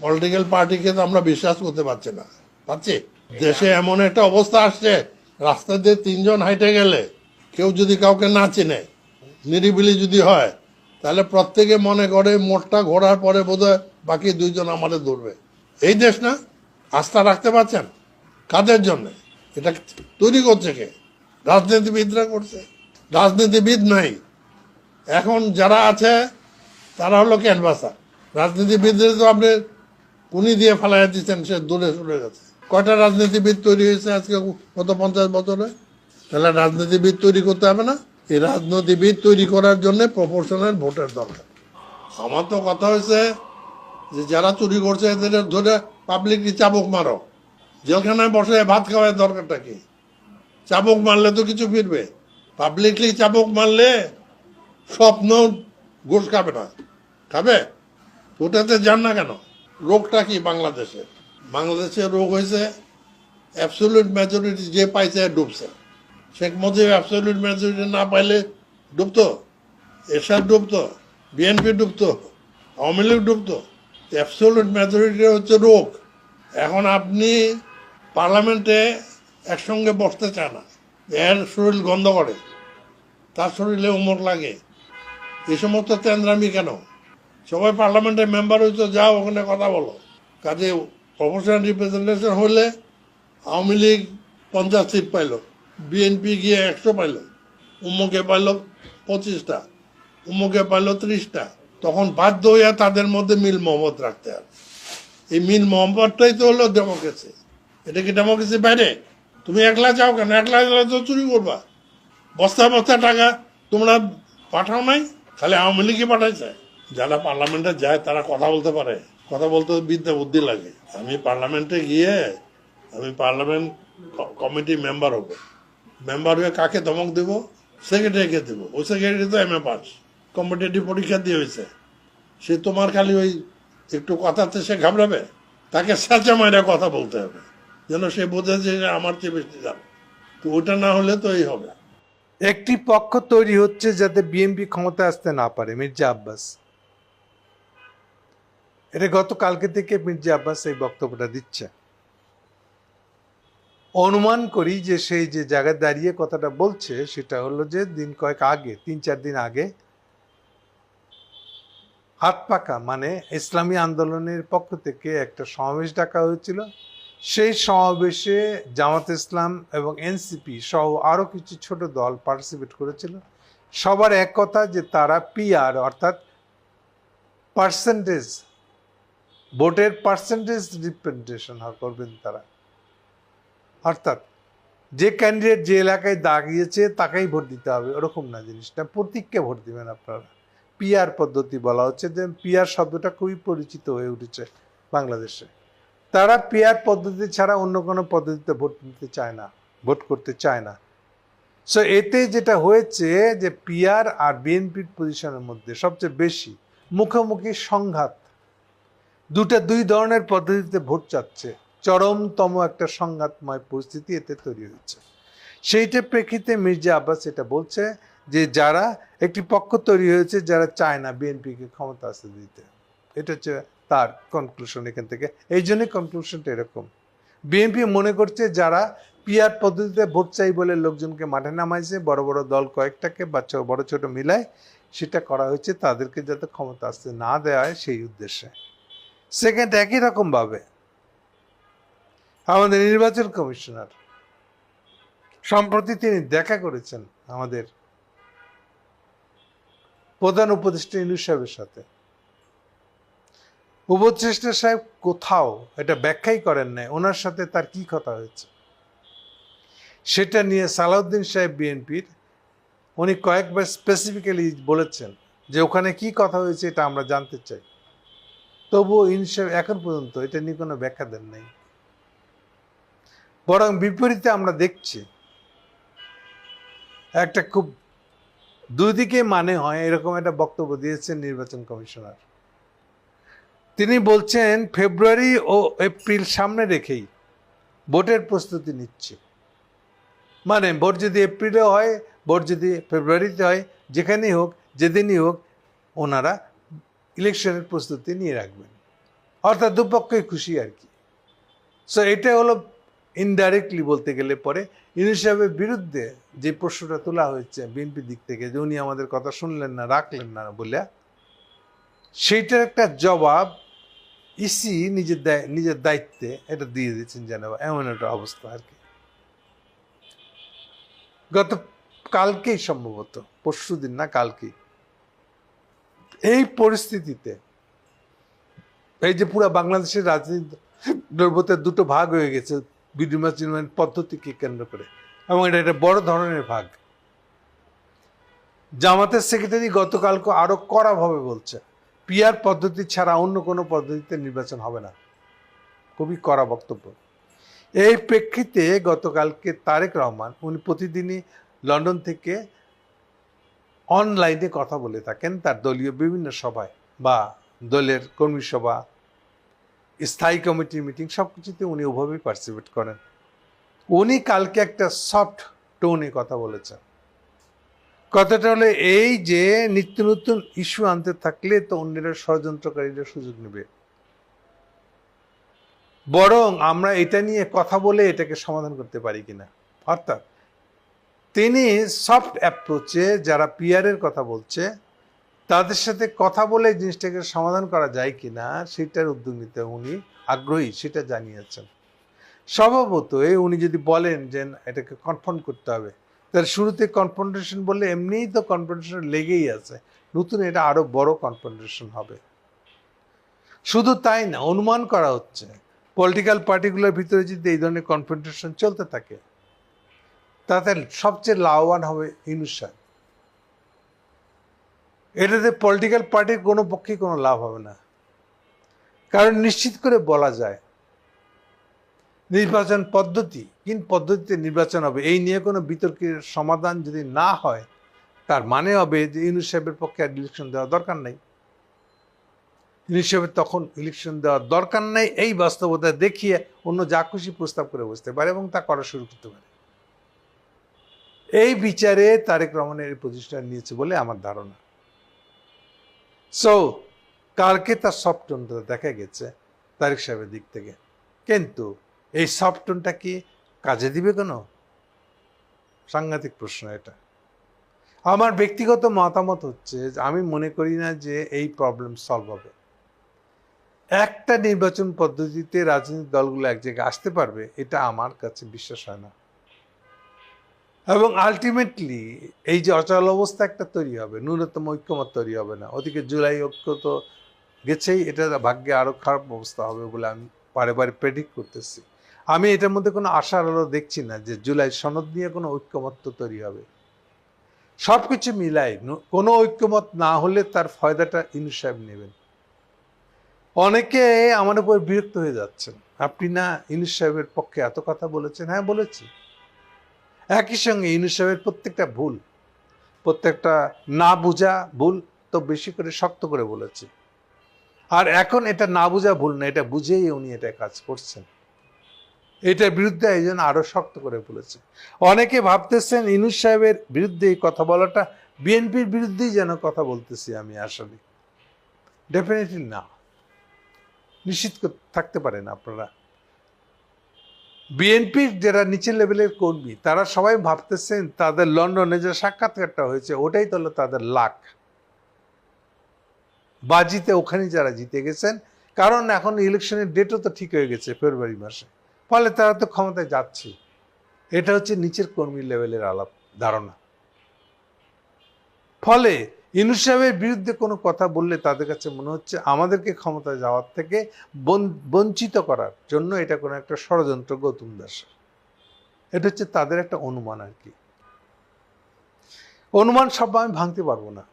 Political পার্টিকে তো আমরা বিশ্বাস করতে পারছি না। পাচ্ছি দেশে এমন একটা অবস্থা আসছে, রাস্তা দিয়ে তিনজন হাইটে গেলে কেউ যদি কাউকে না চিনে, নিরিবিলি যদি হয়, তাহলে প্রত্যেকে মনে করে মোটটা ঘোরার পরে বোধহয় বাকি দুইজন আমাদের ধরবে। এই দেশ না? আস্থা রাখতে পারছেন? কাদের জন্য? এটা তৈরি করছে কে? রাজনীতিবিদরা করছে। রাজনীতিবিদ নাই। এখন যারা আছে, তারা হলো ক্যানভাসার। রাজনীতিবিদদের তো আপনি উনি দিয়ে ফেলাই দিচ্ছেন সে দূরে সরে গেছে। কয়টা রাজনীতিবিদ তৈরি হয়েছে আজকে গত পঞ্চাশ বছরে? তাহলে রাজনীতিবিদ তৈরি করতে হবে না? এই রাজনীতিবিদ তৈরি করার জন্য প্রপোর্শনাল ভোটের দরকার। আমার তো কথা হয়েছে যে যারা চুরি করছে, এদের ধরে পাবলিকলি চাবুক মারো। জেলখানায় বসে ভাত খাওয়ার দরকারটা কি? চাবুক মারলে তো কিছু ফিরবে। পাবলিকলি চাবুক মারলে স্বপ্ন ঘুষ খাবে না। খাবে? ওটাতে যান না কেন? রোগটা কি বাংলাদেশে? বাংলাদেশে রোগ হয়েছে অ্যাবসোলিউট মেজরিটি যে পাইছে ডুবছে। শেখ মুজিব অ্যাবসোলিউট মেজরিটি না পাইলে ডুবতো। এরশাদ ডুবতো, বিএনপি ডুবতো, আওয়ামী লীগ ডুবতো। অ্যাবসোলিউট মেজরিটি হচ্ছে রোগ। এখন আপনি পার্লামেন্টে একসঙ্গে বসতে চায় না, এর শরীর গন্ধ করে, তার শরীরে উমর লাগে। এই সমস্ত তেন্দ্রামি কেন? সবাই পার্লামেন্টের মেম্বার হয়েছে যাও ওখানে কথা বলো। কাজে প্রফেশনাল রিপ্রেজেন্টেশন হলে আওয়ামী লীগ পঞ্চাশ সিট পাইল বিএনপি গিয়ে একশো পাইল, উমুকে পাইল পঁচিশটা, উমুকে পাইল ত্রিশটা। তখন বাধ্য হইয়া তাদের মধ্যে মিল মোহাম্মদ রাখতে হবে। এই মিল মোহাম্মদটাই তো হলো ডেমোক্রেসি এটা কি ডেমোক্রেসি বাইরে? তুমি একলা যাও কেন? একলা গেলে তো চুরি করবা। বস্তা বস্তা টাকা তোমরা পাঠাও নাই? খালি আওয়ামী লীগই পাঠাইছে। যারা পার্লামেন্টে যায়, তারা কথা বলতে পারে। কথা বলতে বিদ্যা বুদ্ধি লাগে। আমি পার্লামেন্টে গিয়ে, আমি পার্লামেন্ট কমিটি মেম্বার হব। মেম্বার হয়ে কাকে ধমক দেবো? সেক্রেটারিকে দেবো। ওই সেক্রেটারি তো এম এ পাস। কম্পিটিটিভ পরীক্ষা দিয়ে হয়েছে। সে তোমার খালি ওই একটু কথাতে সে ঘাবড়াবে। তাকে সাচা মাইরা কথা বলতে হবে। যেন সে বোঝে যে আমার চেয়ে বেশি জানে। তো ওটা না হলে তো এই হবে। একটি পক্ষ তৈরি হচ্ছে যাতে বিএনপি ক্ষমতা আসতে না পারে, মির্জা আব্বাস। এটা গতকালকে থেকে মির্জা আব্বাস এই বক্তব্যটা দিচ্ছে। অনুমান করি যে সেই যে জায়গায় দাঁড়িয়ে কথাটা বলছে, সেটা হলো যে দিন কয়েক আগে, তিন চার দিন আগে, হাত পাকা মানে ইসলামী আন্দোলনের পক্ষ থেকে একটা সমাবেশ ডাকা হয়েছিল। সেই সমাবেশে জামাত ইসলাম এবং এনসিপি সহ আরও কিছু ছোট দল পার্টিসিপেট করেছিল। সবার এক কথা যে তারা পিআর অর্থাৎ পার্সেন্টেজ ভোটের পার্সেন্টেজ রিপ্রেজেন্টেশন করবেন তারা। অর্থাৎ, যে ক্যান্ডিডেট যে এলাকায় দাঁড়িয়েছে তাকেই ভোট দিতে হবে, ওরকম না জিনিসটা। প্রতীককে ভোট দিবেন আপনারা। পিআর পদ্ধতি বলা হচ্ছে যে পিআর শব্দটা খুবই পরিচিত হয়ে উঠেছে বাংলাদেশে। তারা পিআর পদ্ধতি ছাড়া অন্য কোনো পদ্ধতিতে ভোট দিতে চায় না, ভোট করতে চায় না। সো এতে যেটা হয়েছে যে পিআর আর বিএনপির পজিশনের মধ্যে সবচেয়ে বেশি মুখোমুখি সংঘাত দুটা দুই ধরনের পদ্ধতিতে ভোট চাচ্ছে। চরমতম একটা সংঘাতময় পরিস্থিতি এতে তৈরি হয়েছে। সেইটা প্রেক্ষিতে মির্জা আব্বাস এটা বলছে যে যারা একটি পক্ষ তৈরি হয়েছে, যারা চায় না বিএনপিকে ক্ষমতা আসতে দিতে। এটা হচ্ছে তার কনক্লুশন এখান থেকে। এই জন্যই কনক্লুশনটা এরকম। বিএনপি মনে করছে যারা পিআর পদ্ধতিতে ভোট চাই বলে লোকজনকে মাঠে নামাইছে, বড় বড় দল কয়েকটাকে বা ছো- বড় ছোট মিলায়, সেটা করা হয়েছে। তাদেরকে যাতে ক্ষমতা আসতে না দেওয়া হয় সেই উদ্দেশ্যে। সেকেন্ড একই রকমভাবে। আমাদের নির্বাচন কমিশনার, সম্প্রতি তিনি দেখা করেছেন আমাদের প্রধান উপদেষ্টা ইনুস সাহেবের সাথে। উপদেষ্টা সাহেব কোথাও এটা ব্যাখ্যাই করেন নাই, ওনার সাথে তার কি কথা হয়েছে? সেটা নিয়ে সালাউদ্দিন সাহেব বিএনপির, উনি কয়েকবার স্পেসিফিক্যালি বলেছেন যে ওখানে কি কথা হয়েছে এটা আমরা জানতে চাই। তবুও ইনুস এখন পর্যন্ত এটা নিয়ে কোনো ব্যাখ্যা দেন নাই। বরং বিপরীতে আমরা দেখছি, একটা খুব দুদিকে মানে হয় এরকম একটা বক্তব্য দিয়েছেন নির্বাচন কমিশনার। তিনি বলছেন, ফেব্রুয়ারি ও এপ্রিল সামনে রেখেই ভোটের প্রস্তুতি নিচ্ছে। মানে ভোট যদি এপ্রিলে হয়, ভোট যদি ফেব্রুয়ারিতে হয়, যেখানেই হোক, যেদিনই হোক, ওনারা ইলেকশনের প্রস্তুতি নিয়ে রাখবেন। অর্থাৎ দুপক্ষই খুশি আর কি। সো এটা হলো ইনডাইরেক্টলি বলতে গেলে পরে ইউনুস সাহেবের বিরুদ্ধে যে প্রশ্নটা তোলা হয়েছে বিএনপি দিক থেকে, যে উনি আমাদের কথা শুনলেন না, রাখলেন না বলে সেইটার একটা জবাব ইসি নিজের দায়- নিজের দায়িত্বে এটা দিয়ে দিচ্ছেন যেন এমন একটা অবস্থা আর কি। গত, কালকেই সম্ভবত পরশু দিন না কালকেই পরিস্থিতিতে এই যে পুরো বাংলাদেশের রাজনীতি দুটো ভাগ হয়ে গেছে পদ্ধতিকে কেন্দ্র করে। এবং এটা একটা বড় ধরনের ভাগ। জামাতের সেক্রেটারি গতকালকে আরও কড়াভাবে বলছে পিয়ার পদ্ধতি ছাড়া অন্য কোনো পদ্ধতিতে নির্বাচন হবে না। খুবই কড়া বক্তব্য। এই প্রেক্ষিতে গতকালকে তারেক রহমান, উনি প্রতিদিনই লন্ডন থেকে অনলাইনে কথা বলে থাকেন তার দলীয় বিভিন্ন সভায় বা দলের কর্মী সভা, স্থায়ী কমিটির মিটিং সব কিছুতে উনি ওভাবেই পার্টিসিপেট করেন। উনি কালকে একটা সফট টোনে কথা বলেছেন। কথাটা হলো এই যে নিত্য নতুন ইস্যু আনতে থাকলে তো অন্যেরা ষড়যন্ত্রকারীরা সুযোগ নেবে। বরং আমরা এটা নিয়ে কথা বলে এটাকে সমাধান করতে পারি কিনা। অর্থাৎ তিনি সফট অ্যাপ্রোচে যারা পিয়ারের কথা বলছে, তাদের সাথে কথা বলে জিনিসটাকে সমাধান করা যায় কিনা, সেটার উদ্যোগ নিতে উনি আগ্রহী, সেটা জানিয়েছেন। স্বভাবতই উনি যদি বলেন যে এটাকে কনফ্রন্ট করতে হবে তার শুরুতে কনফ্রন্টেশন বললে এমনিই তো কনফ্রন্টেশন লেগেই আছে, নতুন এটা আরও বড় কনফ্রন্টেশন হবে। শুধু তাই না, অনুমান করা হচ্ছে পলিটিক্যাল পার্টিগুলোর ভিতরে যদি এই ধরনের কনফ্রন্টেশন চলতে থাকে তাতে সবচেয়ে লাভবান হবে ইউনুস সাহেব এটাতে পলিটিক্যাল পার্টির কোনো পক্ষে কোনো লাভ হবে না। কারণ নিশ্চিত করে বলা যায়, নির্বাচন পদ্ধতি, কিন পদ্ধতিতে নির্বাচন হবে, এই নিয়ে কোনো বিতর্কের সমাধান যদি না হয়, তার মানে হবে যে ইউনুস সাহেবের পক্ষে আর ইলেকশন দেওয়া দরকার নেই। ইউনুস সাহেবের তখন ইলেকশন দেওয়ার দরকার নেই, এই বাস্তবতা দেখিয়ে অন্য যা খুশি প্রস্তাব করে বসতে পারে এবং তা করা শুরু করতে পারে। এই বিচারে তারেক রহমানের প্রতিষ্ঠান নিয়েছে বলে আমার ধারণা। সো কালকে তার সফট টোনটা দেখা গেছে তারেক সাহেবের দিক থেকে। কিন্তু এই সফট টোনটা কি কাজে দিবে কোনো? সাংঘাতিক প্রশ্ন এটা। আমার ব্যক্তিগত মতামত হচ্ছে আমি মনে করি না যে এই প্রবলেম সলভ হবে। একটা নির্বাচন পদ্ধতিতে রাজনৈতিক দলগুলো এক জায়গায় আসতে পারবে, এটা আমার কাছে বিশ্বাস হয় না। এবং আলটিমেটলি এই যে অচল অবস্থা একটা তৈরি হবে, ন্যূনতম ঐক্যমত তৈরি হবে না। ওদিকে জুলাই ঐক্য তো গেছেই, এটা ভাগ্যে আরও খারাপ অবস্থা হবে বলে আমি বারে বারে প্রেডিক্ট করতেছি। আমি এটার মধ্যে কোনো আশার আলো দেখছি না যে জুলাই সনদ নিয়ে কোনো ঐক্যমত্য তৈরি হবে। সব কিছু মিলাই কোনো ঐক্যমত না হলে তার ফয়দাটা ইনু সাহেব নেবেন। অনেকে আমার উপর বিরক্ত হয়ে যাচ্ছেন। আপনি না ইনুস সাহেবের পক্ষে এত কথা বলেছেন? হ্যাঁ বলেছি। একই সঙ্গে ইনুস সাহেবের প্রত্যেকটা ভুল, প্রত্যেকটা না বোঝা ভুল তো বেশি করে শক্ত করে বলেছে। আর এখন এটা না বোঝা ভুল না, এটা বুঝেই উনি এটা কাজ করছেন। এটার বিরুদ্ধে এই জন্য আরও শক্ত করে বলেছে। অনেকে ভাবতেছেন ইনুস সাহেবের বিরুদ্ধে এই কথা বলাটা বিএনপির বিরুদ্ধেই যেন কথা বলতেছি আমি আসলে। ডেফিনেটলি না। নিশ্চিত থাকতে পারেন আপনারা। বিএনপির যারা নিচের লেভেলের কর্মী, তারা সবাই ভাবতেছেন তাদের লন্ডনে যে সাক্ষাৎকারটা হয়েছে, ওটাই তো হলো তাদের লাখ বাজিতে ওখানে যারা জিতে গেছেন, কারণ এখন ইলেকশনের ডেটও তো ঠিক হয়ে গেছে ফেব্রুয়ারি মাসে। ফলে তারা তো ক্ষমতায় যাচ্ছে। এটা হচ্ছে নিচের কর্মী লেভেলের আলাপ, ধারণা। ফলে ইনুস সাহেবের বিরুদ্ধে কোনো কথা বললে তাদের কাছে মনে হচ্ছে আমাদেরকে ক্ষমতা যাওয়ার থেকে বঞ্চিত করার জন্য এটা কোনো একটা ষড়যন্ত্র গৌতম দাসের এটা হচ্ছে তাদের একটা অনুমান আর কি। অনুমান সব আমি ভাঙতে পারব না।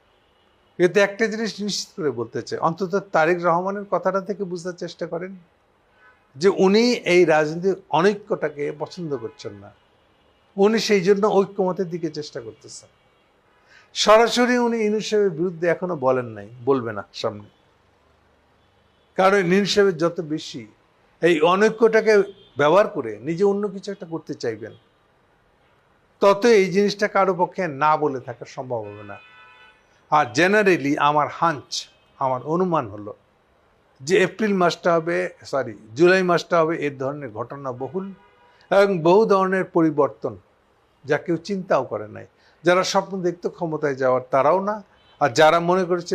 এতে একটা জিনিস নিশ্চিত করে বলতে চাই। অন্তত তারেক রহমানের কথাটা থেকে বুঝতে চেষ্টা করেন যে উনি এই রাজনীতির অনৈক্যটাকে পছন্দ করছেন না। উনি সেই জন্য ঐক্যমতের দিকে চেষ্টা করতেছেন। সরাসরি উনি ইনু বিরুদ্ধে এখনও বলেন নাই, বলবে না সামনে। কারণ সাহেবের যত বেশি এই অনৈক্যটাকে ব্যবহার করে নিজে অন্য কিছু একটা করতে চাইবেন, তত এই জিনিসটা কারও পক্ষে না বলে থাকা সম্ভব হবে না। আর জেনারেলি আমার হাঞ্চ আমার অনুমান হলো যে এপ্রিল মাসটা হবে সরি জুলাই মাসটা হবে এর ধরনের ঘটনা বহুল এবং বহু ধরনের পরিবর্তন যা কেউ চিন্তাও করে নাই। যারা স্বপ্ন দেখতো ক্ষমতায় যাওয়ার তারাও না। আর যারা মনে করেছে